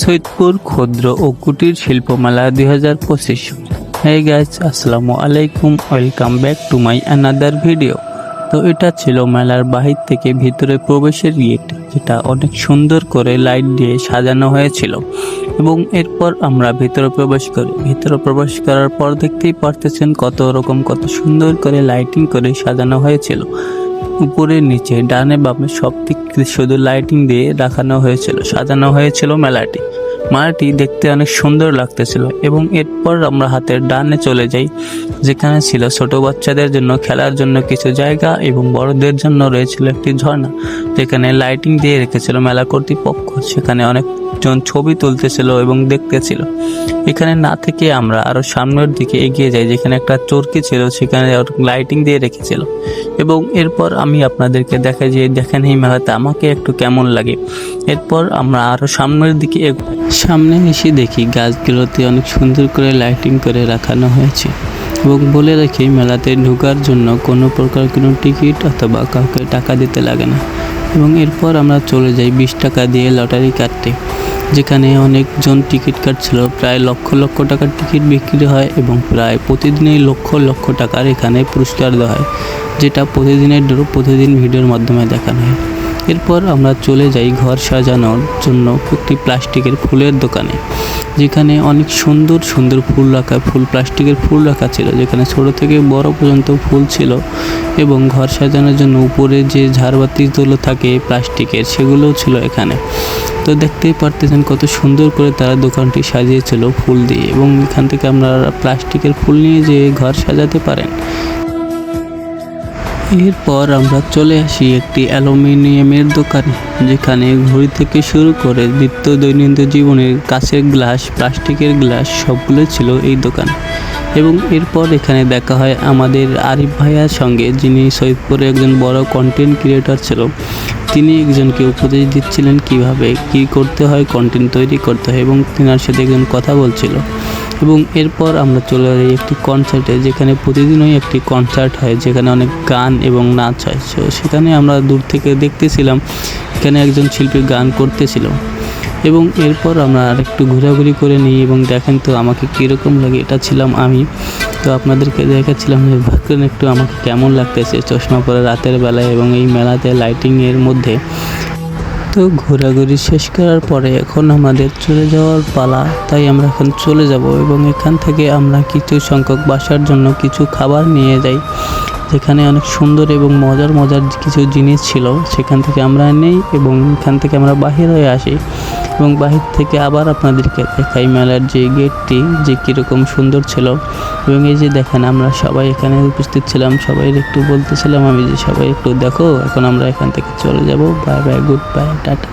সৈয়দপুর ক্ষুদ্র ও কুটির শিল্প মেলা দুই হাজার পঁচিশ। হে গাইজ আসসালামু আলাইকুম welcome back to my another video তো এটা ছিল মেলার বাহির থেকে ভিতরে প্রবেশের গেট, যেটা অনেক সুন্দর করে লাইট দিয়ে সাজানো হয়েছিল। এবং এরপর আমরা ভিতরে প্রবেশ করি। ভিতরে প্রবেশ করার পর দেখতেই পারতেছেন কত রকম কত সুন্দর করে লাইটিং করে সাজানো হয়েছিল। উপরে নিচে, ডানে বামে সব দিক শুধু লাইটিং দিয়ে রাখানো হয়েছিল, সাজানো হয়েছিল মেলাটি। মেলাটি দেখতে অনেক সুন্দর লাগতেছিল এবং এরপর আমরা হাতের ডানে চলে যাই, যেখানে ছিল ছোট বাচ্চাদের জন্য খেলার জন্য কিছু জায়গা এবং বড়দের জন্য রয়েছিল একটি ঝর্ণা, যেখানে লাইটিং দিয়ে রেখেছিল মেলা কর্তৃপক্ষ। সেখানে অনেকজন ছবি তুলতেছিল এবং দেখতেছিল। এখানে না থেকে আমরা আরও সামনের দিকে এগিয়ে যাই, যেখানে একটা চরকি ছিল, সেখানে লাইটিং দিয়ে রেখেছিল। এবং এরপর আমি আপনাদেরকে দেখাই যে, দেখেন এই মেলাতে আমাকে একটু কেমন লাগে। এরপর আমরা আরও সামনের দিকে সামনে এসে দেখি গাছগুলোতে অনেক সুন্দর করে লাইটিং করে রাখানো হয়েছে। এবং বলে রাখি, মেলাতে ঢোকার জন্য কোনো প্রকার কোনো টিকিট অথবা কাউকে টাকা দিতে লাগে না। এবং এরপর আমরা চলে যাই বিশ টাকা দিয়ে লটারি কাটতে। যেখানে অনেকজন টিকিট কাটছিল। প্রায় লক্ষ লক্ষ টাকার টিকিট বিক্রি হয় এবং প্রায় প্রতিদিনই লক্ষ লক্ষ টাকার এখানে পুরস্কার দেওয়া হয়, যেটা প্রতিদিনের ড্র প্রতিদিন ভিডিওর মাধ্যমে দেখানো হয়। এরপর আমরা চলে যাই ঘর সাজানোর জন্য একটি প্লাস্টিকের ফুলের দোকানে। যেখানে অনেক সুন্দর সুন্দর ফুল রাখা, ফুল প্লাস্টিকের ফুল রাখা ছিল, যেখানে ছোট থেকে বড় পর্যন্ত ফুল ছিল এবং ঘর সাজানোর জন্য উপরে যে ঝাড়বাতিগুলো থাকে প্লাস্টিকের, সেগুলোও ছিল এখানে। তো দেখতেই পারতেছেন কত সুন্দর করে তারা দোকানটি সাজিয়েছিল ফুল দিয়ে এবং এখান থেকে আমরা প্লাস্টিকের ফুল নিয়ে যে ঘর সাজাতে পারেন। এরপর আমরা চলে আসি একটি অ্যালুমিনিয়ামের দোকানে, যেখানে ঘড়ি থেকে শুরু করে নিত্য দৈনন্দিন জীবনের কাঁচের গ্লাস, প্লাস্টিকের গ্লাস সবগুলো ছিল এই দোকানে। এবং এরপর এখানে দেখা হয় আমাদের আরিফ ভাইয়ার সঙ্গে, যিনি সৈয়দপুরে একজন বড় কন্টেন্ট ক্রিয়েটর ছিল। তিনি একজনকে উপদেশ দিচ্ছিলেন কীভাবে কি করতে হয় কন্টেন্ট তৈরি করতে হয় এবং তিনার সাথে একজন কথা বলছিল। এবং এরপর আমরা চলে যাই একটি কনসার্টে যেখানে প্রতিদিনই একটি কনসার্ট হয়, যেখানে অনেক গান এবং নাচ হয়। সেখানে আমরা দূর থেকে দেখতেছিলাম, এখানে একজন শিল্পী গান করতেছিল। এবং এরপর আমরা আর একটু ঘোরাঘুরি করে নিই এবং দেখেন তো আমাকে কীরকম লাগে, এটা ছিলাম আমি। তো আপনাদেরকে দেখাচ্ছিলাম যে ভাবছেন একটু আমাকে কেমন লাগতেছে। চশমা পরে রাতের বেলায় এবং এই মেলাতে লাইটিংয়ের মধ্যে। তো ঘোরাঘুরি শেষ করার পরে এখন আমাদের চলে যাওয়ার পালা, তাই আমরা এখন চলে যাব এবং এখান থেকে আমরা কিছু সংখ্যক বাসার জন্য কিছু খাবার নিয়ে যাই। যেখানে অনেক সুন্দর এবং মজার মজার কিছু জিনিস ছিল, সেখান থেকে আমরা নেই এবং এখান থেকে আমরা বাহির হয়ে আসি এবং বাহির থেকে আবার আপনাদেরকে দেখাই মেলার যে গেটটি, যে কীরকম সুন্দর ছিল। এবং এই যে দেখেন, আমরা সবাই এখানে উপস্থিত ছিলাম, সবাই একটু বলতেছিলাম, আমি যে সবাই একটু দেখো, এখন আমরা এখান থেকে চলে যাব। Bye bye, good bye, tata.